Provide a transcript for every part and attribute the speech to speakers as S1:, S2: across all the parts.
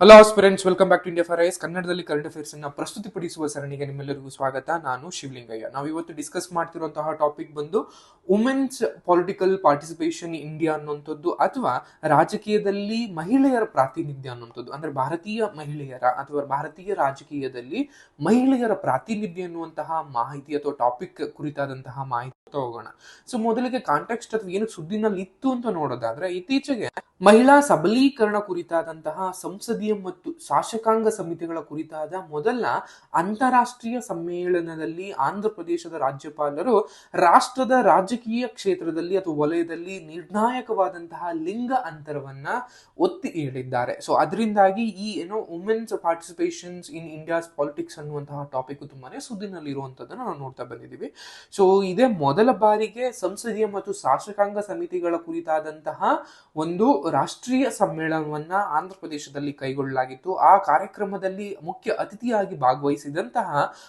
S1: Hello friends welcome back to India for IAS ಕನ್ನಡದಲ್ಲಿ current affairs ಅನ್ನ ಪ್ರಸ್ತುತಿಪಡಿಸುವ ಸರಣಿಗೆ ನಿಮ್ಮೆಲ್ಲರಿಗೂ ಸ್ವಾಗತ. ನಾನು ಶಿವಲಿಂಗಯ್ಯ. ನಾವು ಇವತ್ತು ಡಿಸ್ಕಸ್ ಮಾಡ್ತಿರುವಂತಹ ಟಾಪಿಕ್ ಬಂದು ವುಮೆನ್ಸ್ ಪೊಲಿಟಿಕಲ್ ಪಾರ್ಟಿಸಿಪೇಷನ್ ಇಂಡಿಯಾ ಅನ್ನುವಂಥದ್ದು ಅಥವಾ ರಾಜಕೀಯದಲ್ಲಿ ಮಹಿಳೆಯರ ಪ್ರಾತಿನಿಧ್ಯ ಅನ್ನುವಂಥದ್ದು. ಅಂದ್ರೆ ಭಾರತೀಯ ಮಹಿಳೆಯರ ಅಥವಾ ಭಾರತೀಯ ರಾಜಕೀಯದಲ್ಲಿ ಮಹಿಳೆಯರ ಪ್ರಾತಿನಿಧ್ಯ ಅನ್ನುವಂತಹ ಮಾಹಿತಿ ಅಥವಾ ಟಾಪಿಕ್ ಕುರಿತಾದಂತಹ ಮಾಹಿತಿ ತಗೋಣ ಸೊ ಮೊದಲಿಗೆ ಕಾಂಟೆಕ್ಸ್ಟ್ ಅಥವಾ ಏನು ಸುದ್ದಿನಲ್ಲಿ ಇತ್ತು ಅಂತ ನೋಡೋದಾದ್ರೆ, ಇತ್ತೀಚೆಗೆ ಮಹಿಳಾ ಸಬಲೀಕರಣ ಕುರಿತಾದಂತಹ ಸಂಸದೀಯ ಮತ್ತು ಶಾಸಕಾಂಗ ಸಮಿತಿಗಳ ಕುರಿತಾದ ಮೊದಲ ಅಂತಾರಾಷ್ಟ್ರೀಯ ಸಮ್ಮೇಳನದಲ್ಲಿ ಆಂಧ್ರ ಪ್ರದೇಶದ ರಾಜ್ಯಪಾಲರು ರಾಷ್ಟ್ರದ ರಾಜಕೀಯ ಕ್ಷೇತ್ರದಲ್ಲಿ ಅಥವಾ ವಲಯದಲ್ಲಿ ನಿರ್ಣಾಯಕವಾದಂತಹ ಲಿಂಗ ಅಂತರವನ್ನ ಒತ್ತಿ ಹೇಳಿದ್ದಾರೆ. ಸೊ ಅದರಿಂದಾಗಿ ಈ ಏನೋ women's participations in India's politics ಅನ್ನುವಂತಹ ಟಾಪಿಕ್ ತುಂಬಾನೇ ಸುದ್ದಿನಲ್ಲಿ ಇರುವಂತದ್ದನ್ನು ನಾವು ನೋಡ್ತಾ ಬಂದಿದ್ದೀವಿ. ಸೊ ಇದೇ ಮೊದಲ ಬಾರಿಗೆ ಸಂಸದೀಯ ಮತ್ತು ಶಾಸಕಾಂಗ ಸಮಿತಿಗಳ ಕುರಿತಾದಂತಹ ಒಂದು ರಾಷ್ಟ್ರೀಯ ಸಮ್ಮೇಳನವನ್ನ ಆಂಧ್ರ ಪ್ರದೇಶದಲ್ಲಿ ಕೈಗೊಳ್ಳಲಾಗಿತ್ತು ಆ ಕಾರ್ಯಕ್ರಮದಲ್ಲಿ ಮುಖ್ಯ ಅತಿಥಿಯಾಗಿ ಭಾಗವಹಿಸಿದಂತಹ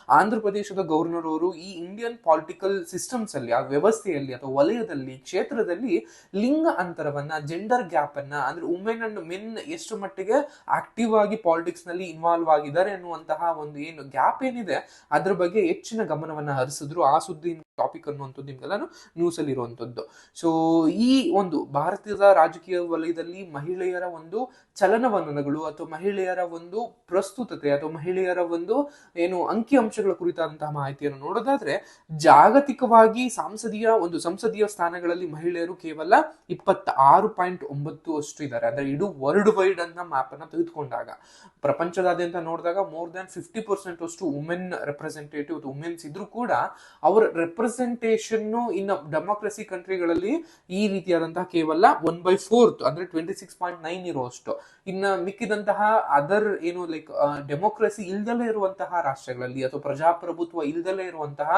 S1: ಆಂಧ್ರ ಪ್ರದೇಶದ ಗವರ್ನರ್ ಅವರು ಈ ಇಂಡಿಯನ್ ಪಾಲಿಟಿಕಲ್ ಸಿಸ್ಟಮ್ಸ್ ಅಲ್ಲಿ, ಆ ವ್ಯವಸ್ಥೆಯಲ್ಲಿ ಅಥವಾ ವಲಯದಲ್ಲಿ, ಕ್ಷೇತ್ರದಲ್ಲಿ ಲಿಂಗ ಅಂತರವನ್ನ ಜೆಂಡರ್ ಗ್ಯಾಪ್ ಅನ್ನ, ಅಂದ್ರೆ ವುಮೆನ್ ಅಂಡ್ ಮೆನ್ ಎಷ್ಟು ಮಟ್ಟಿಗೆ ಆಕ್ಟಿವ್ ಆಗಿ ಪಾಲಿಟಿಕ್ಸ್ನಲ್ಲಿ ಇನ್ವಾಲ್ವ್ ಆಗಿದ್ದಾರೆ ಅನ್ನುವಂತಹ ಒಂದು ಏನು ಗ್ಯಾಪ್ ಏನಿದೆ, ಅದ್ರ ಬಗ್ಗೆ ಹೆಚ್ಚಿನ ಗಮನವನ್ನ ಹರಿಸಿದ್ರು. ಆ ಸುದ್ದಿ ಟಾಪಿಕ್ ಅನ್ನುವಂಥದ್ದು ನಿಮ್ಗೆಲ್ಲಾನು ನ್ಯೂಸ್ ಅಲ್ಲಿ ಇರುವಂತದ್ದು ಸೊ ಈ ಒಂದು ಭಾರತದ ರಾಜಕೀಯ ವಲಯದಲ್ಲಿ ಮಹಿಳೆಯರ ಒಂದು ಚಲನವಲನಗಳು ಅಥವಾ ಮಹಿಳೆಯರ ಒಂದು ಪ್ರಸ್ತುತತೆ ಅಥವಾ ಮಹಿಳೆಯರ ಒಂದು ಏನು ಅಂಕಿಅಂಶಗಳ ಕುರಿತಾದಂತಹ ಮಾಹಿತಿಯನ್ನು ನೋಡೋದಾದ್ರೆ ಜಾಗತಿಕವಾಗಿ ಸಂಸದೀಯ ಒಂದು ಸಂಸದೀಯ ಸ್ಥಾನಗಳಲ್ಲಿ ಮಹಿಳೆಯರು ಕೇವಲ ಇಪ್ಪತ್ತ ಆರು ಪಾಯಿಂಟ್ ಒಂಬತ್ತು ಅಷ್ಟು ಇದ್ದಾರೆ. ಅಂದ್ರೆ ಇಡೀ ವರ್ಲ್ಡ್ ವೈಡ್ ಅಂತ ಮ್ಯಾಪ್ ಅನ್ನ ತೆಗೆದುಕೊಂಡಾಗ ಪ್ರಪಂಚದಾದ್ಯಂತ ನೋಡಿದಾಗ ಮೋರ್ ದನ್ ಫಿಫ್ಟಿ ಪರ್ಸೆಂಟ್ ಅಷ್ಟು ವುಮೆನ್ ರೆಪ್ರೆಸೆಂಟೇಟಿವ್ ವುಮೆನ್ಸ್ ಇದ್ರೂ ಕೂಡ ಅವರ ರೆಪ್ರೆಸೆಂಟೇಷನ್ ಇನ್ ಡೆಮೋಕ್ರಸಿ ಕಂಟ್ರಿಗಳಲ್ಲಿ ಈ ರೀತಿಯಾದಂತಹ ಕೇವಲ ಒನ್ ಬೈ ಫೋರ್ತ್ ಅಂದ್ರೆ ಟ್ವೆಂಟಿ ಸಿಕ್ಸ್ ಪಾಯಿಂಟ್ ನೈನ್ ಇರುವಷ್ಟು ಇನ್ನ ಮಿಕ್ಕಿದಂತಹ ಅದರ್ ಏನು ಲೈಕ್ ಡೆಮೋಕ್ರಸಿ ಇಲ್ದಲೇ ಇರುವಂತಹ ರಾಷ್ಟ್ರಗಳಲ್ಲಿ ಅಥವಾ ಪ್ರಜಾಪ್ರಭುತ್ವ ಇಲ್ದಲೇ ಇರುವಂತಹ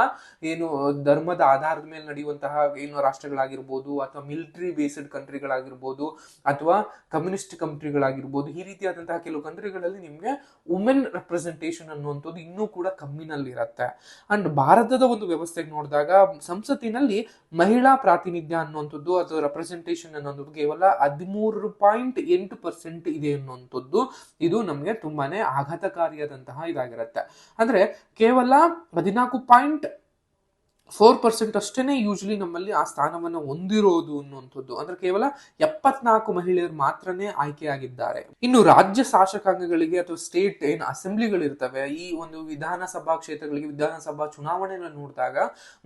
S1: ಏನು, ಧರ್ಮದ ಆಧಾರದ ಮೇಲೆ ನಡೆಯುವಂತಹ ಏನು ರಾಷ್ಟ್ರಗಳಾಗಿರ್ಬೋದು ಅಥವಾ ಮಿಲಿಟರಿ ಬೇಸ್ಡ್ ಕಂಟ್ರಿಗಳಾಗಿರ್ಬೋದು ಅಥವಾ ಕಮ್ಯುನಿಸ್ಟ್ ಕಂಟ್ರಿಗಳಾಗಿರ್ಬೋದು ಈ ರೀತಿಯಾದಂತಹ ಕೆಲವು ಕಂಟ್ರಿಗಳಲ್ಲಿ ನಿಮಗೆ ವುಮೆನ್ ರೆಪ್ರೆಸೆಂಟೇಷನ್ ಅನ್ನುವಂಥದ್ದು ಇನ್ನೂ ಕೂಡ ಕಮ್ಮಿನಲ್ಲಿರತ್ತೆ. ಅಂಡ್ ಭಾರತದ ಒಂದು ವ್ಯವಸ್ಥೆಗೆ ನೋಡಿದಾಗ ಸಂಸತ್ತಿನಲ್ಲಿ ಮಹಿಳಾ ಪ್ರಾತಿನಿಧ್ಯ ಅನ್ನುವಂಥದ್ದು ಅಥವಾ ರೆಪ್ರೆಸೆಂಟೇಷನ್ ಅನ್ನೋದು ಕೇವಲ ಹದಿಮೂರು ಪಾಯಿಂಟ್ ಎಂಟು ಪರ್ಸೆಂಟ್ ಇದೆ ಅನ್ನುವಂಥದ್ದು ಇದು ನಮಗೆ ತುಂಬಾನೇ ಆಘಾತಕಾರಿಯಾದಂತಹ ಇದಾಗಿರುತ್ತೆ. ಅಂದ್ರೆ ಕೇವಲ ಹದಿನಾಲ್ಕು ಪಾಯಿಂಟ್ ಫೋರ್ ಪರ್ಸೆಂಟ್ ಅಷ್ಟೇ ಯೂಶಲಿ ನಮ್ಮಲ್ಲಿ ಆ ಸ್ಥಾನವನ್ನು ಹೊಂದಿರೋದು ಅನ್ನುವಂಥದ್ದು. ಅಂದ್ರೆ ಕೇವಲ ಎಪ್ಪತ್ನಾಲ್ಕು ಮಹಿಳೆಯರು ಮಾತ್ರನೇ ಆಯ್ಕೆಯಾಗಿದ್ದಾರೆ ಇನ್ನು ರಾಜ್ಯ ಶಾಸಕಾಂಗಗಳಿಗೆ ಅಥವಾ ಸ್ಟೇಟ್ ಏನು ಅಸೆಂಬ್ಲಿಗಳಿರ್ತವೆ ಈ ಒಂದು ವಿಧಾನಸಭಾ ಕ್ಷೇತ್ರಗಳಿಗೆ, ವಿಧಾನಸಭಾ ಚುನಾವಣೆಯನ್ನು ನೋಡಿದಾಗ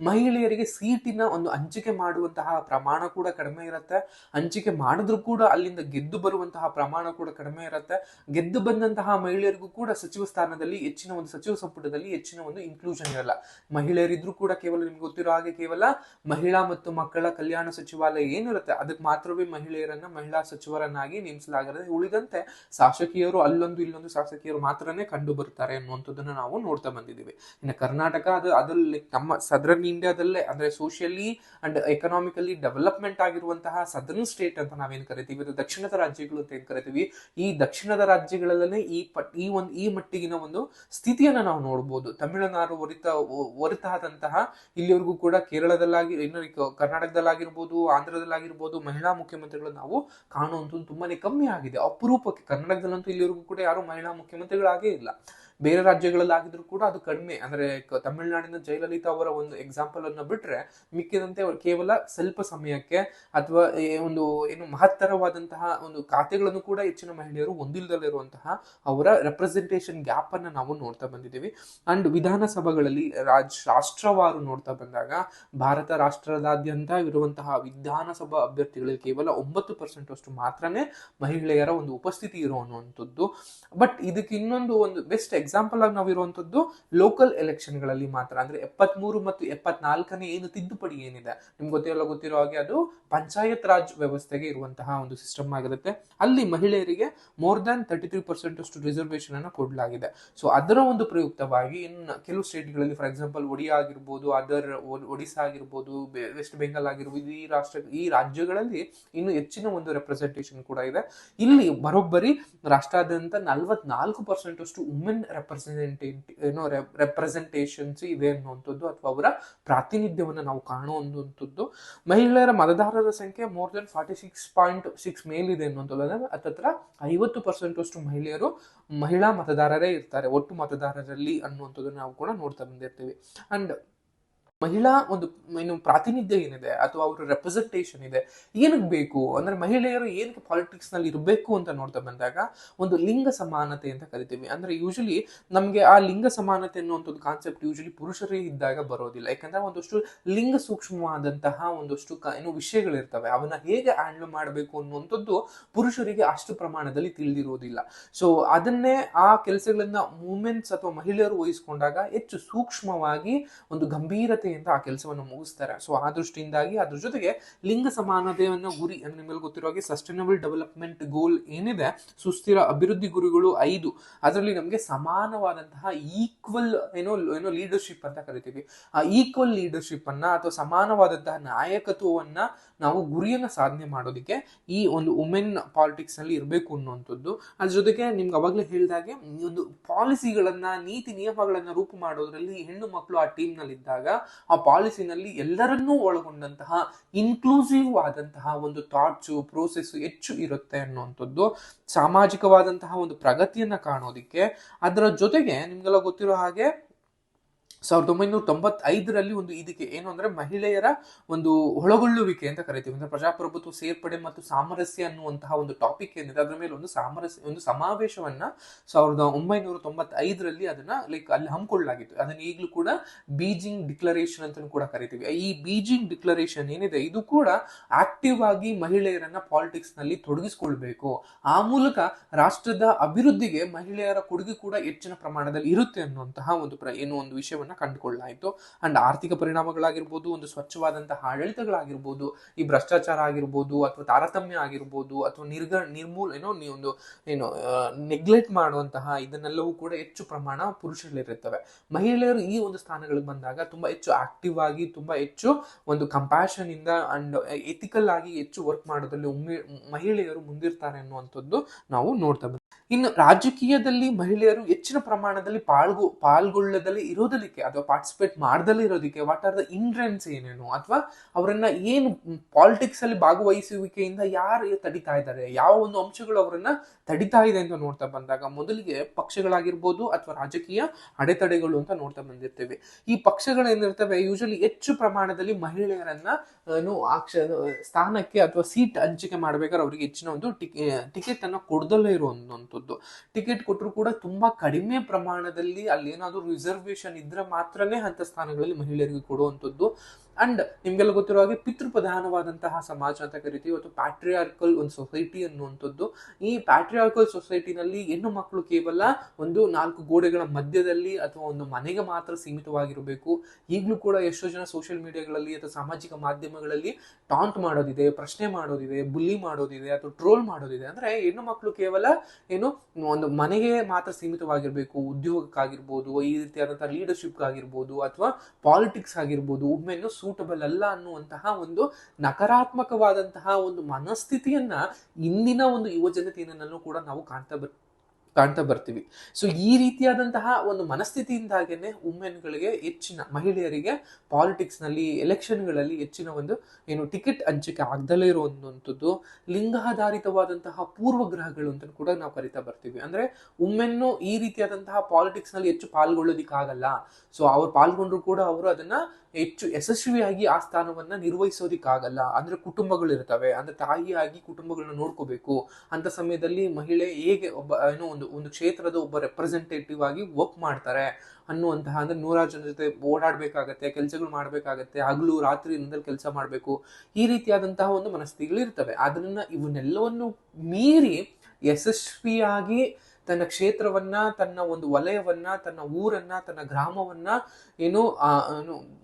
S1: ಮಹಿಳೆಯರಿಗೆ ಸೀಟಿನ ಒಂದು ಹಂಚಿಕೆ ಮಾಡುವಂತಹ ಪ್ರಮಾಣ ಕೂಡ ಕಡಿಮೆ ಇರುತ್ತೆ. ಹಂಚಿಕೆ ಮಾಡಿದ್ರು ಕೂಡ ಅಲ್ಲಿಂದ ಗೆದ್ದು ಬರುವಂತಹ ಪ್ರಮಾಣ ಕೂಡ ಕಡಿಮೆ ಇರುತ್ತೆ. ಗೆದ್ದು ಬಂದಂತಹ ಮಹಿಳೆಯರಿಗೂ ಕೂಡ ಸಚಿವ ಸ್ಥಾನದಲ್ಲಿ ಹೆಚ್ಚಿನ ಒಂದು, ಸಚಿವ ಸಂಪುಟದಲ್ಲಿ ಹೆಚ್ಚಿನ ಒಂದು ಇನ್ಕ್ಲೂಷನ್ ಇರಲ್ಲ. ಮಹಿಳೆಯರಿದ್ರು ಕೂಡ ಕೇವಲ ನಿಮ್ಗೆ ಗೊತ್ತಿರೋ ಹಾಗೆ ಕೇವಲ ಮಹಿಳಾ ಮತ್ತು ಮಕ್ಕಳ ಕಲ್ಯಾಣ ಸಚಿವಾಲಯ ಏನಿರುತ್ತೆ, ಅದಕ್ಕೆ ಮಾತ್ರವೇ ಮಹಿಳೆಯರನ್ನ ಮಹಿಳಾ ಸಚಿವರನ್ನಾಗಿ ನೇಮಿಸಲಾಗಿರುತ್ತೆ ಉಳಿದಂತೆ ಶಾಸಕಿಯರು ಅಲ್ಲೊಂದು ಇಲ್ಲೊಂದು ಶಾಸಕಿಯರು ಮಾತ್ರನೇ ಕಂಡು ಬರ್ತಾರೆ ಅನ್ನುವಂಥದ್ದನ್ನ ನಾವು ನೋಡ್ತಾ ಬಂದಿದ್ದೀವಿ. ಇನ್ನು ಕರ್ನಾಟಕ ಅದು, ಅದ್ರಲ್ಲಿ ನಮ್ಮ ಸದರ್ನ್ ಇಂಡಿಯಾದಲ್ಲೇ, ಅಂದ್ರೆ ಸೋಷಿಯಲಿ ಅಂಡ್ ಎಕನಾಮಿಕಲಿ ಡೆವಲಪ್ಮೆಂಟ್ ಆಗಿರುವಂತಹ ಸದರ್ನ್ ಸ್ಟೇಟ್ ಅಂತ ನಾವೇನ್ ಕರಿತೀವಿ ಅದು ದಕ್ಷಿಣದ ರಾಜ್ಯಗಳು ಅಂತ ಏನ್ ಕರಿತೀವಿ, ಈ ದಕ್ಷಿಣದ ರಾಜ್ಯಗಳಲ್ಲೇ ಈ ಪಟ್, ಈ ಒಂದು, ಈ ಮಟ್ಟಿಗಿನ ಒಂದು ಸ್ಥಿತಿಯನ್ನ ನಾವು ನೋಡ್ಬೋದು. ತಮಿಳುನಾಡು ಒರಿತ ಹೊರತಾದಂತಹ ಇಲ್ಲಿವರೆಗೂ ಕೂಡ ಕೇರಳದಲ್ಲಾಗಿ, ಇನ್ನು ಕರ್ನಾಟಕದಲ್ಲಾಗಿರ್ಬೋದು, ಆಂಧ್ರದಲ್ಲಾಗಿರ್ಬೋದು, ಮಹಿಳಾ ಮುಖ್ಯಮಂತ್ರಿಗಳು ನಾವು ಕಾಣುವಂಥದ್ದು ತುಂಬಾನೇ ಕಮ್ಮಿ ಆಗಿದೆ. ಅಪರೂಪಕ್ಕೆ, ಕರ್ನಾಟಕದಲ್ಲಂತೂ ಇಲ್ಲಿವರೆಗೂ ಕೂಡ ಯಾರು ಮಹಿಳಾ ಮುಖ್ಯಮಂತ್ರಿಗಳಾಗೇ ಇಲ್ಲ. ಬೇರೆ ರಾಜ್ಯಗಳಲ್ಲಿ ಆಗಿದ್ರು ಕೂಡ ಅದು ಕಡಿಮೆ. ಅಂದ್ರೆ ತಮಿಳುನಾಡಿನ ಜಯಲಲಿತಾ ಅವರ ಒಂದು ಎಕ್ಸಾಂಪಲ್ ಅನ್ನು ಬಿಟ್ರೆ ಮಿಕ್ಕಿದಂತೆ ಅವ್ರು ಕೇವಲ ಸ್ವಲ್ಪ ಸಮಯಕ್ಕೆ ಅಥವಾ ಒಂದು ಏನು ಮಹತ್ತರವಾದಂತಹ ಒಂದು ಖಾತೆಗಳನ್ನು ಕೂಡ ಹೆಚ್ಚಿನ ಮಹಿಳೆಯರು ಹೊಂದಿಲ್ದಲ್ಲಿರುವಂತಹ ಅವರ ರೆಪ್ರೆಸೆಂಟೇಷನ್ ಗ್ಯಾಪ್ ಅನ್ನ ನಾವು ನೋಡ್ತಾ ಬಂದಿದ್ದೀವಿ. ಅಂಡ್ ವಿಧಾನಸಭೆಗಳಲ್ಲಿ ರಾಜ್, ರಾಷ್ಟ್ರವಾರು ನೋಡ್ತಾ ಬಂದಾಗ ಭಾರತ ರಾಷ್ಟ್ರದಾದ್ಯಂತ ಇರುವಂತಹ ವಿಧಾನಸಭಾ ಅಭ್ಯರ್ಥಿಗಳಿಗೆ ಕೇವಲ ಒಂಬತ್ತು ಪರ್ಸೆಂಟ್ ಅಷ್ಟು ಮಾತ್ರನೇ ಮಹಿಳೆಯರ ಒಂದು ಉಪಸ್ಥಿತಿ ಇರೋ ಬಟ್ ಇದಕ್ಕೆ ಇನ್ನೊಂದು ಒಂದು ಬೆಸ್ಟ್ ಎಕ್ಸಾಂಪಲ್ ಆಗಿ ನಾವು ಇರುವಂತದ್ದು ಲೋಕಲ್ ಎಲೆಕ್ಷನ್ಗಳಲ್ಲಿ ಮಾತ್ರ. ಅಂದ್ರೆ ಎಪ್ಪತ್ಮೂರು ಮತ್ತು ಎಪ್ಪತ್ನಾಲ್ಕನೇ ಏನು ತಿದ್ದುಪಡಿ ಏನಿದೆ? ನಿಮ್ಗೆ ಗೊತ್ತಿರಲ್ಲ, ಗೊತ್ತಿರೋ ಹಾಗೆ ಅದು ಪಂಚಾಯತ್ ರಾಜ್ ವ್ಯವಸ್ಥೆಗೆ ಇರುವಂತಹ ಒಂದು ಸಿಸ್ಟಮ್ ಆಗಿರುತ್ತೆ. ಅಲ್ಲಿ ಮಹಿಳೆಯರಿಗೆ more than thirty three percent ಅಷ್ಟು ರಿಸರ್ವೇಶನ್ ಅನ್ನು ಕೊಡಲಾಗಿದೆ. ಸೊ ಅದರ ಒಂದು ಪ್ರಯುಕ್ತವಾಗಿ ಇನ್ನು ಕೆಲವು ಸ್ಟೇಟ್ಗಳಲ್ಲಿ ಫಾರ್ ಎಕ್ಸಾಂಪಲ್ ಒಡಿಯಾ ಆಗಿರ್ಬೋದು ಅದರ್ ಒಡಿಶಾ ಆಗಿರ್ಬೋದು ವೆಸ್ಟ್ ಬೆಂಗಾಲ್ ಆಗಿರ್ಬೋದು, ಈ ರಾಷ್ಟ್ರ, ಈ ರಾಜ್ಯಗಳಲ್ಲಿ ಇನ್ನು ಹೆಚ್ಚಿನ ಒಂದು ರೆಪ್ರೆಸೆಂಟೇಷನ್ ಕೂಡ ಇದೆ. ಇಲ್ಲಿ ಬರೋಬ್ಬರಿ ರಾಷ್ಟ್ರಾದ್ಯಂತ ನಲ್ವತ್ನಾಲ್ಕು ಪರ್ಸೆಂಟ್ ಅಷ್ಟು ವುಮೆನ್ ರೆಪ್ರೆಸೆಂಟೇಟ್ ಏನೋ ರೆಪ್ರೆಸೆಂಟೇಷನ್ಸ್ ಇದೆ ಅನ್ನುವಂಥದ್ದು ಅಥವಾ ಅವರ ಪ್ರಾತಿನಿಧ್ಯವನ್ನು ನಾವು ಕಾಣುವಂಥದ್ದು ಮಹಿಳೆಯರ ಮತದಾರರ ಸಂಖ್ಯೆ more than forty six point six ಮೇಲಿದೆ ಅನ್ನುವಂಥದ್ದು. ಹತ್ತತ್ರ ಐವತ್ತು ಪರ್ಸೆಂಟ್ ಅಷ್ಟು ಮಹಿಳೆಯರು ಮಹಿಳಾ ಮತದಾರರೇ ಇರ್ತಾರೆ. ಒಟ್ಟು ಮತದಾರರಲ್ಲಿ ಅನ್ನುವಂಥದ್ದನ್ನು ನಾವು ಕೂಡ ನೋಡ್ತಾ ಬಂದಿರ್ತೀವಿ. ಅಂಡ್ ಮಹಿಳಾ ಒಂದು ಏನು ಪ್ರಾತಿನಿಧ್ಯ ಏನಿದೆ ಅಥವಾ ಅವರ ರೆಪ್ರೆಸೆಂಟೇಷನ್ ಇದೆ ಏನಕ್ಕೆ ಬೇಕು? ಅಂದ್ರೆ ಮಹಿಳೆಯರು ಏನಕ್ಕೆ ಪಾಲಿಟಿಕ್ಸ್ನಲ್ಲಿ ಇರಬೇಕು ಅಂತ ನೋಡ್ತಾ ಬಂದಾಗ ಒಂದು ಲಿಂಗ ಸಮಾನತೆ ಅಂತ ಕರಿತೀವಿ. ಅಂದ್ರೆ ಯೂಶಲಿ ನಮಗೆ ಆ ಲಿಂಗ ಸಮಾನತೆ ಅನ್ನುವಂಥದ್ದು ಕಾನ್ಸೆಪ್ಟ್ ಯೂಶಲಿ ಪುರುಷರೇ ಇದ್ದಾಗ ಬರೋದಿಲ್ಲ. ಯಾಕಂದ್ರೆ ಒಂದಷ್ಟು ಲಿಂಗ ಸೂಕ್ಷ್ಮವಾದಂತಹ ಒಂದಷ್ಟು ಏನು ವಿಷಯಗಳಿರ್ತವೆ. ಅವನ್ನ ಹೇಗೆ ಹ್ಯಾಂಡಲ್ ಮಾಡಬೇಕು ಅನ್ನುವಂಥದ್ದು ಪುರುಷರಿಗೆ ಅಷ್ಟು ಪ್ರಮಾಣದಲ್ಲಿ ತಿಳಿದಿರುವುದಿಲ್ಲ ಸೊ ಅದನ್ನೇ ಆ ಕೆಲಸಗಳನ್ನ ಮೂಮೆಂಟ್ಸ್ ಅಥವಾ ಮಹಿಳೆಯರು ವಹಿಸ್ಕೊಂಡಾಗ ಹೆಚ್ಚು ಸೂಕ್ಷ್ಮವಾಗಿ ಒಂದು ಗಂಭೀರತೆಯಿಂದ ಆ ಕೆಲಸವನ್ನು ಮುಗಿಸ್ತಾರೆ. ಸೊ ಆ ದೃಷ್ಟಿಯಿಂದಾಗಿ ಅದ್ರ ಜೊತೆಗೆ ಲಿಂಗ ಸಮಾನತೆಯನ್ನು ಗುರಿ ಅಂದ್ರೆ ನಿಮಗೆ ಗೊತ್ತಿರೋ ಹಾಗೆ ಸಸ್ಟೈನಬಲ್ ಡೆವಲಪ್ಮೆಂಟ್ ಗೋಲ್ ಏನಿದೆ, ಸುಸ್ಥಿರ ಅಭಿವೃದ್ಧಿ ಗುರಿಗಳು ಐದು. ಅದರಲ್ಲಿ ನಮಗೆ ಸಮಾನವಾದಂತಹ ಈಕ್ವಲ್ ಏನೋ ಏನೋ ಲೀಡರ್ಶಿಪ್ ಅಂತ ಕರಿತೀವಿ. ಆ ಈಕ್ವಲ್ ಲೀಡರ್ಶಿಪ್ ಅನ್ನ ಅಥವಾ ಸಮಾನವಾದಂತಹ ನಾಯಕತ್ವವನ್ನ ನಾವು ಗುರಿಯನ್ನು ಸಾಧನೆ ಮಾಡೋದಕ್ಕೆ ಈ ಒಂದು ವುಮೆನ್ ಪಾಲಿಟಿಕ್ಸ್ನಲ್ಲಿ ಇರಬೇಕು ಅನ್ನುವಂಥದ್ದು. ಅದ್ರ ಜೊತೆಗೆ ನಿಮ್ಗೆ ಅವಾಗಲೇ ಹೇಳಿದಾಗೆ ಒಂದು ಪಾಲಿಸಿಗಳನ್ನ ನೀತಿ ನಿಯಮಗಳನ್ನ ರೂಪು ಮಾಡೋದ್ರಲ್ಲಿ ಹೆಣ್ಣು ಮಕ್ಕಳು ಆ ಟೀಮ್ನಲ್ಲಿ ಇದ್ದಾಗ ಆ ಪಾಲಿಸಿನಲ್ಲಿ ಎಲ್ಲರನ್ನೂ ಒಳಗೊಂಡಂತಹ ಇನ್ಕ್ಲೂಸಿವ್ ಆದಂತಹ ಒಂದು ಥಾಟ್ಸು ಪ್ರೋಸೆಸ್ ಹೆಚ್ಚು ಇರುತ್ತೆ ಅನ್ನುವಂಥದ್ದು. ಸಾಮಾಜಿಕವಾದಂತಹ ಒಂದು ಪ್ರಗತಿಯನ್ನ ಕಾಣೋದಿಕ್ಕೆ. ಅದರ ಜೊತೆಗೆ ನಿಮ್ಗೆಲ್ಲ ಗೊತ್ತಿರೋ ಹಾಗೆ ಸಾವಿರದ ಒಂಬೈನೂರ ತೊಂಬತ್ತೈದರಲ್ಲಿ ಒಂದು ಇದಕ್ಕೆ ಏನು ಅಂದ್ರೆ ಮಹಿಳೆಯರ ಒಂದು ಒಳಗೊಳ್ಳುವಿಕೆ ಅಂತ ಕರಿತೀವಿ. ಅಂದ್ರೆ ಪ್ರಜಾಪ್ರಭುತ್ವ ಸೇರ್ಪಡೆ ಮತ್ತು ಸಾಮರಸ್ಯ ಅನ್ನುವಂತಹ ಒಂದು ಟಾಪಿಕ್ ಏನಿದೆ, ಅದರ ಮೇಲೆ ಒಂದು ಸಾಮರಸ್ಯ, ಒಂದು ಸಮಾವೇಶವನ್ನ ಸಾವಿರದ ಒಂಬೈನೂರ ತೊಂಬತ್ತೈದರಲ್ಲಿ ಅದನ್ನ ಲೈಕ್ ಅಲ್ಲಿ ಹಮ್ಮಿಕೊಳ್ಳಲಾಗಿತ್ತು. ಅದನ್ನ ಈಗಲೂ ಕೂಡ ಬೀಜಿಂಗ್ ಡಿಕ್ಲರೇಷನ್ ಅಂತಲೂ ಕೂಡ ಕರಿತೀವಿ. ಈ ಬೀಜಿಂಗ್ ಡಿಕ್ಲರೇಷನ್ ಏನಿದೆ, ಇದು ಕೂಡ ಆಕ್ಟಿವ್ ಆಗಿ ಮಹಿಳೆಯರನ್ನ ಪಾಲಿಟಿಕ್ಸ್ನಲ್ಲಿ ತೊಡಗಿಸಿಕೊಳ್ಬೇಕು. ಆ ಮೂಲಕ ರಾಷ್ಟ್ರದ ಅಭಿವೃದ್ಧಿಗೆ ಮಹಿಳೆಯರ ಕೊಡುಗೆ ಕೂಡ ಹೆಚ್ಚಿನ ಪ್ರಮಾಣದಲ್ಲಿ ಇರುತ್ತೆ ಅನ್ನುವಂತಹ ಒಂದು ಏನು ಒಂದು ವಿಷಯವನ್ನ ಕಂಡುಕೊಳ್ಳಲಾಯಿತು. ಅಂಡ್ ಆರ್ಥಿಕ ಪರಿಣಾಮಗಳಾಗಿರ್ಬೋದು, ಒಂದು ಸ್ವಚ್ಛವಾದಂತಹ ಆಡಳಿತಗಳಾಗಿರ್ಬೋದು, ಈ ಭ್ರಷ್ಟಾಚಾರ ಆಗಿರ್ಬೋದು, ಅಥವಾ ತಾರತಮ್ಯ ಆಗಿರ್ಬೋದು, ಅಥವಾ ನಿರ್ಗ, ನಿರ್ಮೂಲ, ಏನೋ ಒಂದು, ಏನು ನೆಗ್ಲೆಕ್ಟ್ ಮಾಡುವಂತಹ ಇದನ್ನೆಲ್ಲವೂ ಕೂಡ ಹೆಚ್ಚು ಪ್ರಮಾಣ ಪುರುಷರಲ್ಲಿರುತ್ತವೆ. ಮಹಿಳೆಯರು ಈ ಒಂದು ಸ್ಥಾನಗಳಿಗೆ ಬಂದಾಗ ತುಂಬಾ ಹೆಚ್ಚು ಆಕ್ಟಿವ್ ಆಗಿ, ತುಂಬಾ ಹೆಚ್ಚು ಒಂದು ಕಂಪ್ಯಾಷನ್ ಇಂದ ಅಂಡ್ ಎಥಿಕಲ್ ಆಗಿ ಹೆಚ್ಚು ವರ್ಕ್ ಮಾಡೋದ್ರಲ್ಲಿ ಮಹಿಳೆಯರು ಮುಂದಿರ್ತಾರೆ ಅನ್ನುವಂಥದ್ದು ನಾವು ನೋಡ್ತಾ ಇನ್ನು ರಾಜಕೀಯದಲ್ಲಿ ಮಹಿಳೆಯರು ಹೆಚ್ಚಿನ ಪ್ರಮಾಣದಲ್ಲಿ ಪಾಲ್ಗೊ ಪಾಲ್ಗೊಳ್ಳದಲ್ಲಿ ಇರೋದಕ್ಕೆ ಅಥವಾ ಪಾರ್ಟಿಸಿಪೇಟ್ ಮಾಡ್ದಲ್ಲಿ ಇರೋದಕ್ಕೆ ವಾಟ್ ಆರ್ ದ ಇಂಡ್ರೆನ್ಸ್ ಏನೇನು ಅಥವಾ ಅವರನ್ನ ಏನು ಪಾಲಿಟಿಕ್ಸ್ ಅಲ್ಲಿ ಭಾಗವಹಿಸುವಿಕೆಯಿಂದ ಯಾರು ತಡಿತಾ ಇದ್ದಾರೆ, ಯಾವ ಒಂದು ಅಂಶಗಳು ಅವರನ್ನ ತಡಿತಾ ಇದೆ ಅಂತ ನೋಡ್ತಾ ಬಂದಾಗ ಮೊದಲಿಗೆ ಪಕ್ಷಗಳಾಗಿರ್ಬೋದು ಅಥವಾ ರಾಜಕೀಯ ಅಡೆತಡೆಗಳು ಅಂತ ನೋಡ್ತಾ ಬಂದಿರ್ತೇವೆ. ಈ ಪಕ್ಷಗಳೇನಿರ್ತವೆ ಯೂಶಲಿ ಹೆಚ್ಚು ಪ್ರಮಾಣದಲ್ಲಿ ಮಹಿಳೆಯರನ್ನ ಸ್ಥಾನಕ್ಕೆ ಅಥವಾ ಸೀಟ್ ಹಂಚಿಕೆ ಮಾಡ್ಬೇಕಾದ್ರೆ ಅವರಿಗೆ ಹೆಚ್ಚಿನ ಒಂದು ಟಿಕೆಟ್ ಅನ್ನ ಕೊಡದಲ್ಲೇ ಇರುವಂತದ್ದು ಟಿಕೆಟ್ ಕೊಟ್ಟರು ಕೂಡ ತುಂಬಾ ಕಡಿಮೆ ಪ್ರಮಾಣದಲ್ಲಿ ಅಲ್ಲಿ ಏನಾದರೂ ರಿಸರ್ವೇಶನ್ ಇದ್ರೆ ಮಾತ್ರನೇ ಅಂತ ಸ್ಥಾನಗಳಲ್ಲಿ ಮಹಿಳೆಯರಿಗೆ ಕೊಡುವಂಥದ್ದು. ಅಂಡ್ ನಿಮ್ಗೆಲ್ಲ ಗೊತ್ತಿರೋ ಹಾಗೆ ಪಿತೃ ಪ್ರಧಾನವಾದಂತಹ ಸಮಾಜ ಅಂತ ಕರಿತೀವಿ. ಅಥವಾ ಪ್ಯಾಟ್ರಿಯಾರ್ಕಲ್ ಒಂದು ಸೊಸೈಟಿ ಅನ್ನುವಂಥದ್ದು. ಈ ಪ್ಯಾಟ್ರಿಯಾರ್ಕಲ್ ಸೊಸೈಟಿನಲ್ಲಿ ಹೆಣ್ಣು ಮಕ್ಕಳು ಕೇವಲ ಒಂದು ನಾಲ್ಕು ಗೋಡೆಗಳ ಮಧ್ಯದಲ್ಲಿ ಅಥವಾ ಒಂದು ಮನೆಗೆ ಮಾತ್ರ ಸೀಮಿತವಾಗಿರಬೇಕು. ಈಗಲೂ ಕೂಡ ಎಷ್ಟೋ ಜನ ಸೋಷಿಯಲ್ ಮೀಡಿಯಾಗಳಲ್ಲಿ ಅಥವಾ ಸಾಮಾಜಿಕ ಮಾಧ್ಯಮಗಳಲ್ಲಿ ಟಾಂಟ್ ಮಾಡೋದಿದೆ, ಪ್ರಶ್ನೆ ಮಾಡೋದಿದೆ ಬುಲ್ಲಿ ಮಾಡೋದಿದೆ ಅಥವಾ ಟ್ರೋಲ್ ಮಾಡೋದಿದೆ. ಅಂದ್ರೆ ಹೆಣ್ಣು ಮಕ್ಕಳು ಕೇವಲ ಏನು, ಒಂದು ಮನೆಗೆ ಮಾತ್ರ ಸೀಮಿತವಾಗಿರಬೇಕು. ಉದ್ಯೋಗಕ್ಕಾಗಿರ್ಬೋದು, ಈ ರೀತಿಯಾದಂತಹ ಲೀಡರ್ಶಿಪ್ ಆಗಿರ್ಬೋದು ಅಥವಾ ಪಾಲಿಟಿಕ್ಸ್ ಆಗಿರ್ಬೋದು ಒಮ್ಮೆನ್ನು ಸೂಟಬಲ್ ಅಲ್ಲ ಅನ್ನುವಂತಹ ಒಂದು ನಕಾರಾತ್ಮಕವಾದಂತಹ ಒಂದು ಮನಸ್ಥಿತಿಯನ್ನ ಇಂದಿನ ಒಂದು ಯುವ ಜನತೆಯನ್ನು ಕೂಡ ನಾವು ಕಾಣ್ತಾ ಬರ್, ಕಾಣ್ತಾ ಬರ್ತೀವಿ. ಸೊ ಈ ರೀತಿಯಾದಂತಹ ಒಂದು ಮನಸ್ಥಿತಿಯಿಂದಾಗೇನೆ ವುಮೆನ್ಗಳಿಗೆ ಹೆಚ್ಚಿನ, ಮಹಿಳೆಯರಿಗೆ ಪಾಲಿಟಿಕ್ಸ್ನಲ್ಲಿ ಎಲೆಕ್ಷನ್ಗಳಲ್ಲಿ ಹೆಚ್ಚಿನ ಒಂದು ಏನು ಟಿಕೆಟ್ ಹಂಚಿಕೆ ಆಗ್ದಲೇ ಇರುವಂಥದ್ದು ಲಿಂಗಾಧಾರಿತವಾದಂತಹ ಪೂರ್ವಗ್ರಹಗಳು ಅಂತ ಕೂಡ ನಾವು ಕರಿತಾ ಬರ್ತೀವಿ. ಅಂದ್ರೆ ವುಮೆನ್ನು ಈ ರೀತಿಯಾದಂತಹ ಪಾಲಿಟಿಕ್ಸ್ನಲ್ಲಿ ಹೆಚ್ಚು ಪಾಲ್ಗೊಳ್ಳೋದಿಕ್ಕಾಗಲ್ಲ. ಸೊ ಅವ್ರು ಪಾಲ್ಗೊಂಡ್ರು ಕೂಡ ಅವರು ಅದನ್ನ ಹೆಚ್ಚು ಯಶಸ್ವಿಯಾಗಿ ಆ ಸ್ಥಾನವನ್ನ ನಿರ್ವಹಿಸೋದಿಕ್ಕಾಗಲ್ಲ. ಅಂದ್ರೆ ಕುಟುಂಬಗಳು ಇರ್ತವೆ ಅಂದ್ರೆ ತಾಯಿಯಾಗಿ ಕುಟುಂಬಗಳನ್ನ ನೋಡ್ಕೋಬೇಕು. ಅಂತ ಸಮಯದಲ್ಲಿ ಮಹಿಳೆ ಹೇಗೆ ಒಬ್ಬ, ಏನೋ ಒಂದು ಒಂದು ಕ್ಷೇತ್ರದ ಒಬ್ಬ ರೆಪ್ರೆಸೆಂಟೇಟಿವ್ ಆಗಿ ವರ್ಕ್ ಮಾಡ್ತಾರೆ ಅನ್ನುವಂತಹ, ಅಂದ್ರೆ ನೂರಾರು ಜನ ಜೊತೆ ಓಡಾಡ್ಬೇಕಾಗತ್ತೆ, ಕೆಲಸಗಳು ಮಾಡ್ಬೇಕಾಗತ್ತೆ, ಹಗಲು, ರಾತ್ರಿ ನಿಂದಲ್ಲಿ ಕೆಲಸ ಮಾಡಬೇಕು. ಈ ರೀತಿಯಾದಂತಹ ಒಂದು ಮನಸ್ಥಿತಿಗಳು ಇರ್ತವೆ ಅದನ್ನ ಇವನ್ನೆಲ್ಲವನ್ನು ಮೀರಿ ಯಶಸ್ವಿಯಾಗಿ ತನ್ನ ಕ್ಷೇತ್ರವನ್ನ, ತನ್ನ ಒಂದು ವಲಯವನ್ನ, ತನ್ನ ಊರನ್ನ, ತನ್ನ ಗ್ರಾಮವನ್ನ ಏನು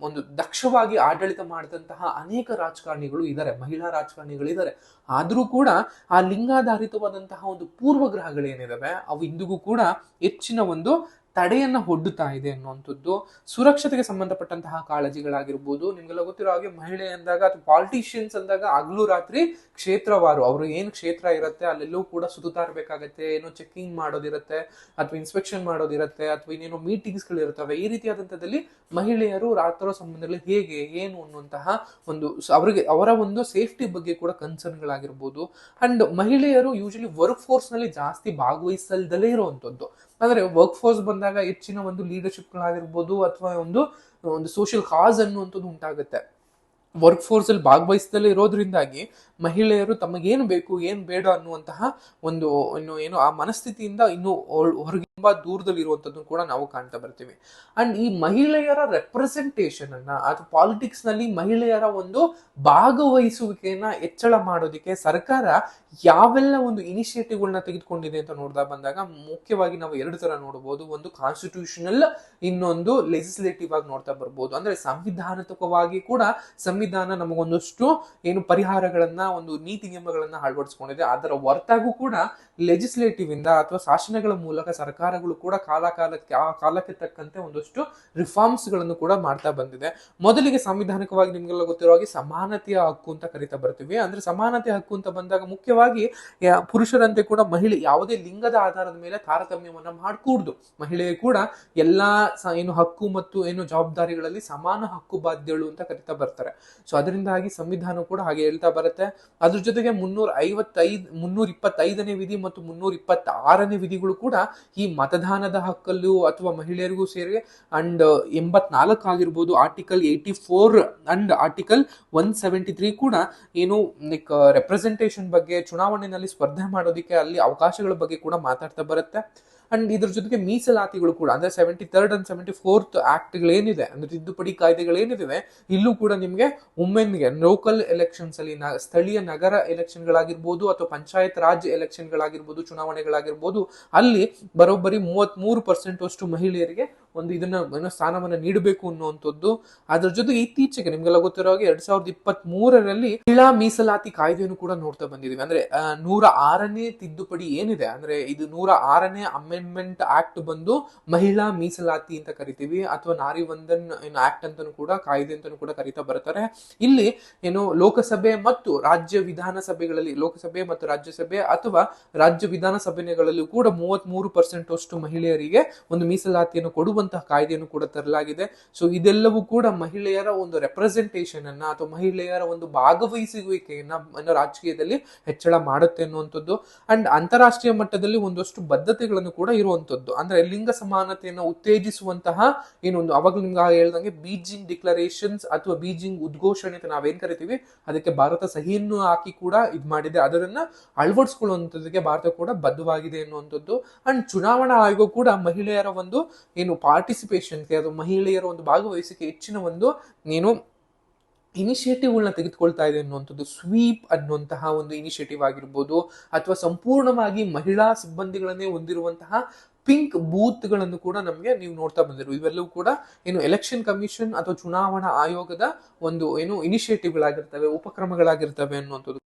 S1: ಒಂದು ದಕ್ಷವಾಗಿ ಆಡಳಿತ ಮಾಡಿದಂತಹ ಅನೇಕ ರಾಜಕಾರಣಿಗಳು ಇದ್ದಾರೆ ಮಹಿಳಾ ರಾಜಕಾರಣಿಗಳು ಇದ್ದಾರೆ ಆದ್ರೂ ಕೂಡ ಆ ಲಿಂಗಾಧಾರಿತವಾದಂತಹ ಒಂದು ಪೂರ್ವಗ್ರಹಗಳೇನಿದಾವೆ, ಅವು ಇಂದಿಗೂ ಕೂಡ ಹೆಚ್ಚಿನ ಒಂದು ತಡೆಯನ್ನ ಒಡ್ಡುತ್ತಾ ಇದೆ ಅನ್ನುವಂಥದ್ದು, ಸುರಕ್ಷತೆಗೆ ಸಂಬಂಧಪಟ್ಟಂತಹ ಕಾಳಜಿಗಳಾಗಿರ್ಬೋದು. ನಿಮಗೆಲ್ಲ ಗೊತ್ತಿರೋ ಹಾಗೆ ಮಹಿಳೆ ಅಂದಾಗ ಅಥವಾ ಪಾಲಿಟಿಷಿಯನ್ಸ್ ಅಂದಾಗ ಹಗಲು ರಾತ್ರಿ ಕ್ಷೇತ್ರವಾರು. ಅವರು ಏನು ಕ್ಷೇತ್ರ ಇರುತ್ತೆ, ಅಲ್ಲೆಲ್ಲೂ ಕೂಡ ಸುತ್ತಾ ಇರಬೇಕಾಗತ್ತೆ ಏನೋ ಚೆಕಿಂಗ್ ಮಾಡೋದಿರುತ್ತೆ, ಅಥವಾ ಇನ್ಸ್ಪೆಕ್ಷನ್ ಮಾಡೋದಿರುತ್ತೆ, ಅಥವಾ ಇನ್ನೇನೋ ಮೀಟಿಂಗ್ಸ್ಗಳು ಇರ್ತವೆ ಈ ರೀತಿಯಾದಂಥದ್ದಲ್ಲಿ ಮಹಿಳೆಯರು ರಾತ್ರೋ ಸಂಬಂಧದಲ್ಲಿ ಹೇಗೆ, ಏನು ಅನ್ನುವಂತಹ ಒಂದು ಅವರಿಗೆ, ಅವರ ಒಂದು ಸೇಫ್ಟಿ ಬಗ್ಗೆ ಕೂಡ ಕನ್ಸರ್ನ್ಗಳಾಗಿರ್ಬೋದು ಅಂಡ್ ಮಹಿಳೆಯರು ಯೂಶಲಿ ವರ್ಕ್ ಫೋರ್ಸ್ನಲ್ಲಿ ಜಾಸ್ತಿ ಭಾಗವಹಿಸಲ್ದಲೇ ಇರುವಂತದ್ದು ಅಂದ್ರೆ ವರ್ಕ್ ಫೋರ್ಸ್ ಬಂದಾಗ ಹೆಚ್ಚಿನ ಒಂದು ಲೀಡರ್ಶಿಪ್ಗಳಾಗಿರ್ಬೋದು ಅಥವಾ ಒಂದು ಒಂದು ಸೋಷಿಯಲ್ ಕಾಸ್ ಅನ್ನುವಂಥದ್ದು ಉಂಟಾಗುತ್ತೆ. ವರ್ಕ್ ಫೋರ್ಸ್ ಅಲ್ಲಿ ಭಾಗವಹಿಸದಲ್ಲೇ ಇರೋದ್ರಿಂದಾಗಿ ಮಹಿಳೆಯರು ತಮಗೇನು ಬೇಕು, ಏನು ಬೇಡ ಅನ್ನುವಂತಹ ಒಂದು, ಇನ್ನು ಏನು ಆ ಮನಸ್ಥಿತಿಯಿಂದ ಇನ್ನು ಹೊರ- ಹೊರಗೆ ತುಂಬಾ ಇರುವಂತದ್ದು ಕೂಡ ನಾವು ಕಾಣ್ತಾ ಬರ್ತೀವಿ. ಅಂಡ್ ಈ ಮಹಿಳೆಯರ ರೆಪ್ರೆಸೆಂಟೇಷನ್ ಅನ್ನ ಅಥವಾ ಪಾಲಿಟಿಕ್ಸ್ನಲ್ಲಿ ಮಹಿಳೆಯರ ಒಂದು ಭಾಗವಹಿಸುವಿಕೆಯನ್ನ ಹೆಚ್ಚಳ ಮಾಡೋದಕ್ಕೆ ಸರ್ಕಾರ ಯಾವೆಲ್ಲ ಒಂದು ಇನಿಷಿಯೇಟಿವ್ಗಳನ್ನ ತೆಗೆದುಕೊಂಡಿದೆ ಅಂತ ನೋಡ್ತಾ ಬಂದಾಗ ಮುಖ್ಯವಾಗಿ ನಾವು ಎರಡು ತರ ನೋಡಬಹುದು ಒಂದು ಕಾನ್ಸ್ಟಿಟ್ಯೂಷನಲ್ ಇನ್ನೊಂದು ಲೆಜಿಸ್ಲೇಟಿವ್ ಆಗಿ ನೋಡ್ತಾ ಬರ್ಬೋದು. ಅಂದ್ರೆ ಸಂವಿಧಾನಾತ್ಮಕವಾಗಿ ಕೂಡ ಸಂವಿಧಾನ ನಮಗೊಂದಷ್ಟು ಏನು ಪರಿಹಾರಗಳನ್ನ, ಒಂದು ನೀತಿ ನಿಯಮಗಳನ್ನ ಅಳವಡಿಸ್ಕೊಂಡಿದೆ. ಅದರ ಹೊರತಾಗೂ ಕೂಡ ಲೆಜಿಸ್ಲೇಟಿವ್ ಇಂದ ಅಥವಾ ಶಾಸನಗಳ ಮೂಲಕ ಸರ್ಕಾರಗಳು ಕೂಡ ಕಾಲ ಕಾಲಕ್ಕೆ ಆ ಕಾಲಕ್ಕೆ ತಕ್ಕಂತೆ ಒಂದಷ್ಟು ರಿಫಾರ್ಮ್ಸ್ಗಳನ್ನು ಕೂಡ ಮಾಡ್ತಾ ಬಂದಿದೆ. ಮೊದಲಿಗೆ ಸಾಂವಿಧಾನಿಕವಾಗಿ ನಿಮ್ಗೆಲ್ಲ ಗೊತ್ತಿರೋ ಹಾಗೆ ಸಮಾನತೆಯ ಹಕ್ಕು ಅಂತ ಕರಿತಾ ಬರ್ತೀವಿ. ಅಂದ್ರೆ ಸಮಾನತೆ ಹಕ್ಕು ಅಂತ ಬಂದಾಗ ಮುಖ್ಯವಾಗಿ ಪುರುಷರಂತೆ ಕೂಡ ಮಹಿಳೆ ಯಾವುದೇ ಲಿಂಗದ ಆಧಾರದ ಮೇಲೆ ತಾರತಮ್ಯವನ್ನ ಮಾಡಕೂಡ್ದು. ಮಹಿಳೆಯು ಕೂಡ ಎಲ್ಲಾ ಏನು ಹಕ್ಕು ಮತ್ತು ಏನು ಜವಾಬ್ದಾರಿಗಳಲ್ಲಿ ಸಮಾನ ಹಕ್ಕು ಬಾಧ್ಯಗಳು ಅಂತ ಕರಿತಾ ಬರ್ತಾರೆ. ಸೊ ಅದರಿಂದಾಗಿ ಸಂವಿಧಾನ ಕೂಡ ಹಾಗೆ ಹೇಳ್ತಾ ಬರುತ್ತೆ. ಅದ್ರ ಜೊತೆಗೆ ಮುನ್ನೂರ ಐವತ್ತೈದು ಮುನ್ನೂರ ಇಪ್ಪತ್ತೈದನೇ ವಿಧಿ ಮತ್ತು ಮುನ್ನೂರ ಇಪ್ಪತ್ತಾರನೇ ವಿಧಿಗಳು ಕೂಡ ಈ ಮತದಾನದ ಹಕ್ಕಲ್ಲೂ ಅಥವಾ ಮಹಿಳೆಯರಿಗೂ ಸೇರಿ ಅಂಡ್ ಎಂಬತ್ನಾಲ್ಕು ಆಗಿರ್ಬೋದು article eighty four and article one seventy three ಕೂಡ ಏನು ಲೈಕ್ ರೆಪ್ರೆಸೆಂಟೇಷನ್ ಬಗ್ಗೆ ಚುನಾವಣೆಯಲ್ಲಿ ಸ್ಪರ್ಧೆ ಮಾಡೋದಕ್ಕೆ ಅಲ್ಲಿ ಅವಕಾಶಗಳ ಬಗ್ಗೆ ಕೂಡ ಮಾತಾಡ್ತಾ ಬರುತ್ತೆ. ಅಂಡ್ ಇದ್ರ ಜೊತೆಗೆ ಮೀಸಲಾತಿಗಳು ಕೂಡ, ಅಂದ್ರೆ seventy third and seventy fourth ಆಕ್ಟ್ಗಳೇನಿದೆ ಅಂದ್ರೆ ತಿದ್ದುಪಡಿ ಕಾಯ್ದೆಗಳೇನಿದೆ ಇಲ್ಲೂ ಕೂಡ ನಿಮಗೆ ವುಮೆನ್ಗೆ ಲೋಕಲ್ ಎಲೆಕ್ಷನ್ಸ್ ಅಲ್ಲಿ ಸ್ಥಳೀಯ ನಗರ ಎಲೆಕ್ಷನ್ಗಳಾಗಿರ್ಬೋದು ಅಥವಾ ಪಂಚಾಯತ್ ರಾಜ್ ಎಲೆಕ್ಷನ್ಗಳಾಗಿರ್ಬೋದು ಚುನಾವಣೆಗಳಾಗಿರ್ಬೋದು, ಅಲ್ಲಿ ಬರೋಬ್ಬರಿ ಮೂವತ್ತ್ ಮೂರು ಪರ್ಸೆಂಟ್ ಅಷ್ಟು ಮಹಿಳೆಯರಿಗೆ ಒಂದು ಇದನ್ನ, ಏನೋ ಸ್ಥಾನವನ್ನ ನೀಡಬೇಕು ಅನ್ನುವಂಥದ್ದು. ಅದ್ರ ಜೊತೆಗೆ ಇತ್ತೀಚೆಗೆ ನಿಮ್ಗೆಲ್ಲ ಗೊತ್ತಿರೋ ಹಾಗೆ ಎರಡ್ ಸಾವಿರದ ಇಪ್ಪತ್ತ್ ಮೂರರಲ್ಲಿ ಮಹಿಳಾ ಮೀಸಲಾತಿ ಕಾಯ್ದೆಯನ್ನು ಕೂಡ ನೋಡ್ತಾ ಬಂದಿದ್ದೀವಿ ಅಂದ್ರೆ ನೂರ ಆರನೇ ತಿದ್ದುಪಡಿ ಏನಿದೆ? ಅಂದ್ರೆ, ಇದು ನೂರ ಆರನೇ ಅಮೆಂಡ್ಮೆಂಟ್ ಆಕ್ಟ್ ಬಂದು ಮಹಿಳಾ ಮೀಸಲಾತಿ ಅಂತ ಕರಿತೀವಿ. ಅಥವಾ ನಾರಿ ವಂದನ್ ಏನು ಆಕ್ಟ್ ಅಂತಾನು ಕೂಡ, ಕಾಯ್ದೆ ಅಂತಾನು ಕೂಡ ಕರಿತಾ ಬರ್ತಾರೆ. ಇಲ್ಲಿ ಏನು ಲೋಕಸಭೆ ಮತ್ತು ರಾಜ್ಯ ವಿಧಾನಸಭೆಗಳಲ್ಲಿ, ಲೋಕಸಭೆ ಮತ್ತು ರಾಜ್ಯಸಭೆ ಅಥವಾ ರಾಜ್ಯ ವಿಧಾನಸಭೆಗಳಲ್ಲೂ ಕೂಡ ಮೂವತ್ತ್ ಮೂರು ಪರ್ಸೆಂಟ್ ಅಷ್ಟು ಮಹಿಳೆಯರಿಗೆ ಒಂದು ಮೀಸಲಾತಿಯನ್ನು ಕೊಡುವಂತಹ ಕಾಯ್ದೆಯನ್ನು ಕೂಡ ತರಲಾಗಿದೆ. ಸೊ ಇದೆಲ್ಲವೂ ಕೂಡ ಮಹಿಳೆಯರ ಒಂದು ರೆಪ್ರೆಸೆಂಟೇಷನ್ ಅನ್ನ ಅಥವಾ ಮಹಿಳೆಯರ ಒಂದು ಭಾಗವಹಿಸುವಿಕೆಯನ್ನ ರಾಜಕೀಯದಲ್ಲಿ ಹೆಚ್ಚಳ ಮಾಡುತ್ತೆ ಅನ್ನುವಂಥದ್ದು. ಅಂಡ್ ಅಂತಾರಾಷ್ಟ್ರೀಯ ಮಟ್ಟದಲ್ಲಿ ಒಂದಷ್ಟು ಬದ್ಧತೆಗಳನ್ನು ಕೂಡ ಇರುವಂತದ್ದು ಅಂದ್ರೆ ಲಿಂಗ ಸಮಾನತೆಯನ್ನು ಉತ್ತೇಜಿಸುವಂತಹ ಏನೊಂದು ಅವಾಗ ನಿಮ್ಗೆ ಹೇಳ್ದಂಗೆ ಬೀಜಿಂಗ್ ಡಿಕ್ಲರೇಷನ್ಸ್ ಅಥವಾ ಬೀಜಿಂಗ್ ಉದ್ಘೋಷಣೆ ಅಂತ ನಾವೇನ್ ಕರಿತೀವಿ? ಅದಕ್ಕೆ ಭಾರತ ಸಹಿಯನ್ನು ಹಾಕಿ ಕೂಡ ಇದ್ ಮಾಡಿದೆ. ಅದರನ್ನ ಅಳವಡಿಸ್ಕೊಳ್ಳುವಂಥದ್ದಕ್ಕೆ ಭಾರತ ಕೂಡ ಬದ್ಧವಾಗಿದೆ ಅನ್ನುವಂಥದ್ದು. ಅಂಡ್ ಚುನಾವಣಾ ಆಯೋಗ ಕೂಡ ಮಹಿಳೆಯರ ಒಂದು ಏನು ಪಾರ್ಟಿಸಿಪೇಷನ್ಗೆ ಅದು ಮಹಿಳೆಯರ ಒಂದು ಭಾಗವಹಿಸಿಕೆ ಹೆಚ್ಚಿನ ಒಂದು ಏನು ಇನಿಷಿಯೇಟಿವ್ಗಳನ್ನ ತೆಗೆದುಕೊಳ್ತಾ ಇದೆ ಅನ್ನುವಂಥದ್ದು ಸ್ವೀಪ್ ಅನ್ನುವಂತಹ ಒಂದು ಇನಿಷಿಯೇಟಿವ್ ಆಗಿರ್ಬೋದು ಅಥವಾ ಸಂಪೂರ್ಣವಾಗಿ ಮಹಿಳಾ ಸಿಬ್ಬಂದಿಗಳನ್ನೇ ಹೊಂದಿರುವಂತಹ ಪಿಂಕ್ ಬೂತ್ಗಳನ್ನು ಕೂಡ ನಮಗೆ ನೀವು ನೋಡ್ತಾ ಬಂದಿರು ಇವೆಲ್ಲವೂ ಕೂಡ ಏನು ಎಲೆಕ್ಷನ್ ಕಮಿಷನ್ ಅಥವಾ ಚುನಾವಣಾ ಆಯೋಗದ ಒಂದು ಏನು ಇನಿಷಿಯೇಟಿವ್ಗಳಾಗಿರ್ತವೆ ಉಪಕ್ರಮಗಳಾಗಿರ್ತವೆ ಅನ್ನುವಂಥದ್ದು.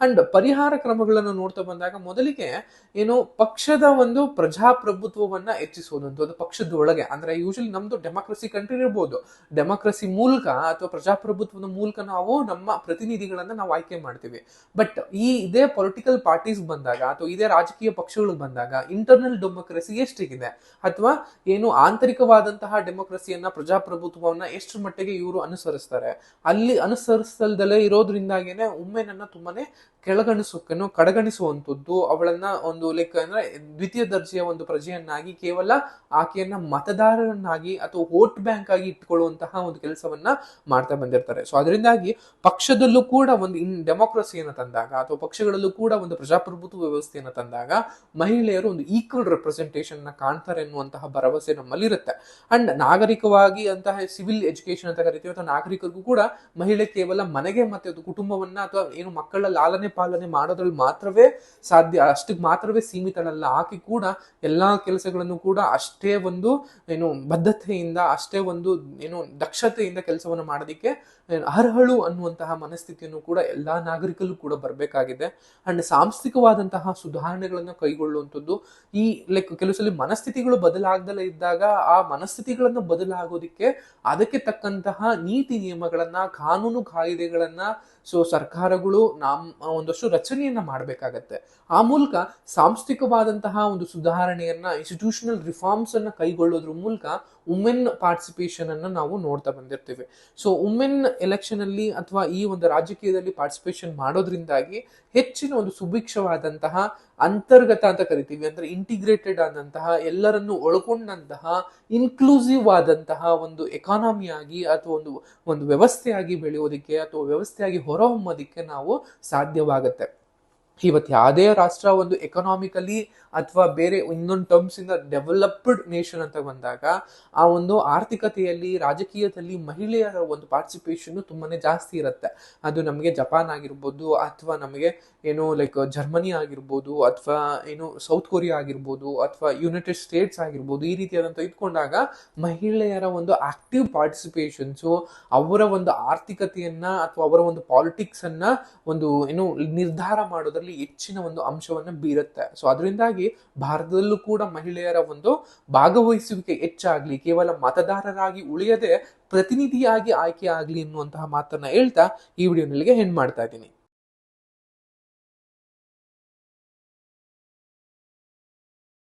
S1: ಅಂಡ್ ಪರಿಹಾರ ಕ್ರಮಗಳನ್ನು ನೋಡ್ತಾ ಬಂದಾಗ ಮೊದಲಿಗೆ ಏನು ಪಕ್ಷದ ಒಂದು ಪ್ರಜಾಪ್ರಭುತ್ವವನ್ನ ಹೆಚ್ಚಿಸುವುದು ಅದು ಪಕ್ಷದ ಒಳಗೆ ಅಂದ್ರೆ ಯೂಶಲಿ ನಮ್ದು ಡೆಮಾಕ್ರಸಿ ಕಂಟ್ರಿ ಇರ್ಬೋದು. ಡೆಮಾಕ್ರಸಿ ಮೂಲಕ ಅಥವಾ ಪ್ರಜಾಪ್ರಭುತ್ವದ ಮೂಲಕ ನಾವು ನಮ್ಮ ಪ್ರತಿನಿಧಿಗಳನ್ನ ನಾವು ಆಯ್ಕೆ ಮಾಡ್ತೀವಿ. ಬಟ್ ಈ ಇದೇ ಪೊಲಿಟಿಕಲ್ ಪಾರ್ಟೀಸ್ ಬಂದಾಗ ಅಥವಾ ಇದೇ ರಾಜಕೀಯ ಪಕ್ಷಗಳು ಬಂದಾಗ ಇಂಟರ್ನಲ್ ಡೆಮೋಕ್ರಸಿ ಎಷ್ಟಿಗಿದೆ ಅಥವಾ ಏನು ಆಂತರಿಕವಾದಂತಹ ಡೆಮೋಕ್ರಸಿಯನ್ನ, ಪ್ರಜಾಪ್ರಭುತ್ವವನ್ನ ಎಷ್ಟು ಮಟ್ಟಿಗೆ ಇವರು ಅನುಸರಿಸ್ತಾರೆ. ಅಲ್ಲಿ ಅನುಸರಿಸಲ್ದಲೇ ಇರೋದ್ರಿಂದಾಗೇನೆ ಉಮ್ಮೆನನ್ನ ತುಂಬಾನೇ ಕೆಳಗಣಿಸೋಕನ್ನು ಕಡೆಗಣಿಸುವಂಥದ್ದು ಅವಳನ್ನ ಒಂದು ಲೈಕ್ ಅಂದ್ರೆ ದ್ವಿತೀಯ ದರ್ಜೆಯ ಒಂದು ಪ್ರಜೆಯನ್ನಾಗಿ ಕೇವಲ ಆಕೆಯನ್ನ ಮತದಾರರನ್ನಾಗಿ ಅಥವಾ ವೋಟ್ ಬ್ಯಾಂಕ್ ಆಗಿ ಇಟ್ಕೊಳ್ಳುವಂತಹ ಒಂದು ಕೆಲಸವನ್ನ ಮಾಡ್ತಾ ಬಂದಿರ್ತಾರೆ. ಸೊ ಅದರಿಂದಾಗಿ ಪಕ್ಷದಲ್ಲೂ ಕೂಡ ಒಂದು ಇನ್ ಡೆಮೋಕ್ರಸಿಯನ್ನು ತಂದಾಗ ಅಥವಾ ಪಕ್ಷಗಳಲ್ಲೂ ಕೂಡ ಒಂದು ಪ್ರಜಾಪ್ರಭುತ್ವ ವ್ಯವಸ್ಥೆಯನ್ನು ತಂದಾಗ ಮಹಿಳೆಯರು ಒಂದು ಈಕ್ವಲ್ ರೆಪ್ರೆಸೆಂಟೇಷನ್ನ ಕಾಣ್ತಾರೆ ಎನ್ನುವಂತಹ ಭರವಸೆ ನಮ್ಮಲ್ಲಿರುತ್ತೆ. ಅಂಡ್ ನಾಗರಿಕವಾಗಿ ಅಂತಹ ಸಿವಿಲ್ ಎಜುಕೇಶನ್ ಅಂತ ಕರಿತೀವಿ, ಅಥವಾ ನಾಗರಿಕರಿಗೂ ಕೂಡ ಮಹಿಳೆ ಕೇವಲ ಮನೆಗೆ ಮತ್ತೆ ಕುಟುಂಬವನ್ನ ಅಥವಾ ಏನು ಮಕ್ಕಳ ಲಾಲನೆ ಪಾಲನೆ ಮಾಡೋದ್ರಲ್ಲಿ ಮಾತ್ರವೇ ಸಾಧ್ಯ ಅಷ್ಟಕ್ಕೆ ಮಾತ್ರವೇ ಸೀಮಿತಳಲ್ಲ ಆಕೆ ಕೂಡ ಎಲ್ಲಾ ಕೆಲಸಗಳನ್ನು ಕೂಡ ಅಷ್ಟೇ ಒಂದು, ಏನು, ಬದ್ಧತೆಯಿಂದ, ಅಷ್ಟೇ ಒಂದು, ಏನು, ದಕ್ಷತೆಯಿಂದ ಕೆಲಸವನ್ನು ಮಾಡೋದಕ್ಕೆ ಅರ್ಹಳು ಅನ್ನುವಂತಹ ಮನಸ್ಥಿತಿಯನ್ನು ಕೂಡ ಎಲ್ಲಾ ನಾಗರಿಕರು ಕೂಡ ಬರಬೇಕಾಗಿದೆ. ಅಂಡ್ ಸಾಂಸ್ಥಿಕವಾದಂತಹ ಸುಧಾರಣೆಗಳನ್ನು ಕೈಗೊಳ್ಳುವಂಥದ್ದು, ಈ ಲೈಕ್ ಕೆಲವು ಸಲ ಮನಸ್ಥಿತಿಗಳು ಬದಲಾಗದಲ್ಲೇ ಇದ್ದಾಗ ಆ ಮನಸ್ಥಿತಿಗಳನ್ನು ಬದಲಾಗೋದಿಕ್ಕೆ ಅದಕ್ಕೆ ತಕ್ಕಂತಹ ನೀತಿ ನಿಯಮಗಳನ್ನ, ಕಾನೂನು ಕಾಯ್ದೆಗಳನ್ನ ಸೊ ಸರ್ಕಾರಗಳು ನಮ್ಮ ಒಂದಷ್ಟು ರಚನೆಯನ್ನ ಮಾಡಬೇಕಾಗತ್ತೆ. ಆ ಮೂಲಕ ಸಾಂಸ್ಥಿಕವಾದಂತಹ ಒಂದು ಸುಧಾರಣೆಯನ್ನ ಇನ್ಸ್ಟಿಟ್ಯೂಷನಲ್ ರಿಫಾರ್ಮ್ಸ್ ಅನ್ನ ಕೈಗೊಳ್ಳೋದ್ರ ಮೂಲಕ ವುಮೆನ್ ಪಾರ್ಟಿಸಿಪೇಷನ್ ಅನ್ನು ನಾವು ನೋಡ್ತಾ ಬಂದಿರ್ತೇವೆ. ಸೊ ವುಮೆನ್ ಎಲೆಕ್ಷನ್ ಅಲ್ಲಿ ಅಥವಾ ಈ ಒಂದು ರಾಜಕೀಯದಲ್ಲಿ ಪಾರ್ಟಿಸಿಪೇಷನ್ ಮಾಡೋದ್ರಿಂದಾಗಿ ಹೆಚ್ಚಿನ ಒಂದು ಸುಭಿಕ್ಷವಾದಂತಹ ಅಂತರ್ಗತ ಅಂತ ಕರಿತೀವಿ. ಅಂದ್ರೆ ಇಂಟಿಗ್ರೇಟೆಡ್ ಆದಂತಹ, ಎಲ್ಲರನ್ನು ಒಳಗೊಂಡಂತಹ ಇನ್ಕ್ಲೂಸಿವ್ ಆದಂತಹ ಒಂದು ಎಕಾನಮಿಯಾಗಿ ಅಥವಾ ಒಂದು ಒಂದು ವ್ಯವಸ್ಥೆಯಾಗಿ ಬೆಳೆಯೋದಕ್ಕೆ ಅಥವಾ ವ್ಯವಸ್ಥೆಯಾಗಿ ಹೊರಹೊಮ್ಮೋದಕ್ಕೆ ನಾವು ಸಾಧ್ಯವಾಗುತ್ತೆ. ಇವತ್ತು ಯಾವುದೇ ರಾಷ್ಟ್ರ ಒಂದು ಎಕನಾಮಿಕಲಿ ಅಥವಾ ಬೇರೆ ಇನ್ನೊಂದು ಟರ್ಮ್ಸ್ ಇಂದ ಡೆವಲಪ್ಡ್ ನೇಷನ್ ಅಂತ ಬಂದಾಗ, ಆ ಒಂದು ಆರ್ಥಿಕತೆಯಲ್ಲಿ, ರಾಜಕೀಯದಲ್ಲಿ ಮಹಿಳೆಯರ ಒಂದು ಪಾರ್ಟಿಸಿಪೇಷನ್ ತುಂಬಾನೇ ಜಾಸ್ತಿ ಇರುತ್ತೆ. ಅದು ನಮಗೆ ಜಪಾನ್ ಆಗಿರ್ಬೋದು ಅಥವಾ ನಮಗೆ ಏನು ಲೈಕ್ ಜರ್ಮನಿ ಆಗಿರ್ಬೋದು ಅಥವಾ ಏನು ಸೌತ್ ಕೊರಿಯಾ ಆಗಿರ್ಬೋದು ಅಥವಾ ಯುನೈಟೆಡ್ ಸ್ಟೇಟ್ಸ್ ಆಗಿರ್ಬೋದು, ಈ ರೀತಿಯಾದಂಥ ಇಟ್ಕೊಂಡಾಗ ಮಹಿಳೆಯರ ಒಂದು ಆಕ್ಟಿವ್ ಪಾರ್ಟಿಸಿಪೇಷನ್ಸು ಅವರ ಒಂದು ಆರ್ಥಿಕತೆಯನ್ನ ಅಥವಾ ಅವರ ಒಂದು ಪಾಲಿಟಿಕ್ಸ್ ಅನ್ನ ಒಂದು ಏನು ನಿರ್ಧಾರ ಮಾಡೋದ್ರಲ್ಲಿ ಹೆಚ್ಚಿನ ಒಂದು ಅಂಶವನ್ನ ಬೀರುತ್ತೆ. ಸೊ ಅದರಿಂದಾಗಿ ಭಾರತದಲ್ಲೂ ಕೂಡ ಮಹಿಳೆಯರ ಒಂದು ಭಾಗವಹಿಸುವಿಕೆ ಹೆಚ್ಚಾಗ್ಲಿ, ಕೇವಲ ಮತದಾರರಾಗಿ ಉಳಿಯದೆ ಪ್ರತಿನಿಧಿಯಾಗಿ ಆಯ್ಕೆ ಆಗ್ಲಿ ಎನ್ನುವಂತಹ ಮಾತನ್ನ ಹೇಳ್ತಾ ಈ ವಿಡಿಯೋನಲ್ಲಿಗೆ ಹೆಣ್ ಮಾಡ್ತಾ ಇದ್ದೀನಿ.